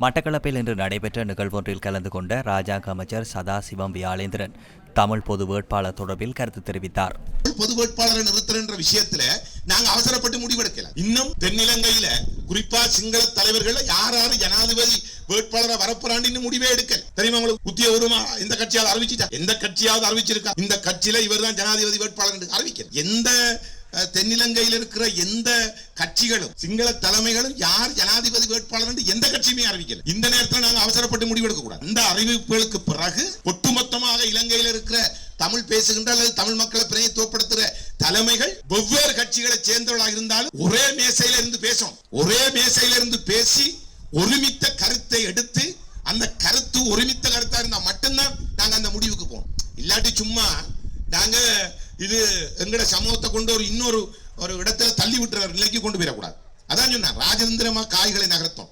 மட்டக்களப்பில் இன்று நடைபெற்ற நிகழ்வொன்றில் கலந்து கொண்ட ராஜாங்க அமைச்சர் சதாசிவம் வியாளேந்திரன் தமிழ் பொது வேட்பாளர் தொடர்பில் கருத்து தெரிவித்தார். பொது வேட்பாளரை நிறுத்துறன்ற விஷயத்துல நாங்க அவசரப்பட்டு முடிவெடுக்கல. இன்னும் தென்னிலங்கையில குறிப்பா சிங்கள தலைவர்கள் யார் யாரு ஜனாதிபதி வேட்பாளரை வரப்போறான்னு முடிவே எடுக்கல. தெரியுமா உங்களுக்கு? உத்தியோகமா இந்த கட்சியாவது அறிவிச்சுட்டா? எந்த கட்சியாவது அறிவிச்சிருக்கா? இந்த கட்சியில இவர்தான் ஜனாதிபதி வேட்பாளர் என்று எந்த தென்னிலங்கையில் இருக்கிற எந்த கட்சிகளும் சிங்கள தலைமைகளும் யார் ஜனாதிபதி வேட்பாளர் என்று எந்த கட்சியுமே அறிவிக்கல. இந்த நேரத்தில் நாங்க அவசரப்பட்டு முடிவெடுக்க கூடாது. இந்த அறிவிப்புகளுக்கு பிறகு ஒட்டுமொத்தமாக இலங்கையில் இருக்கிற தமிழ் பேசுகின்ற அல்லது தமிழ் மக்களை பிரதித்துவப்படுத்துகிற தலைமைகள் வெவ்வேறு கட்சிகளை சேர்ந்தவர்களாக இருந்தாலும் ஒரே மேசையில இருந்து பேசும் ஒரே மேசையில இருந்து பேசி ஒருமித்த கருத்தை எடுத்து அந்த கருத்து ஒருமித்த கருத்தா இருந்தா மட்டும்தான் நாங்க அந்த முடிவுக்கு போவோம் இல்லாட்டி சும்மா நாங்க இது எங்கட சமூகத்தை கொண்டு ஒரு இன்னொரு ஒரு இடத்துல தள்ளி விட்டுற நிலைக்கு கொண்டு போயிடக்கூடாது. அதான் சொன்னேன் ராஜதந்திரமா காய்களை நகர்த்தோம்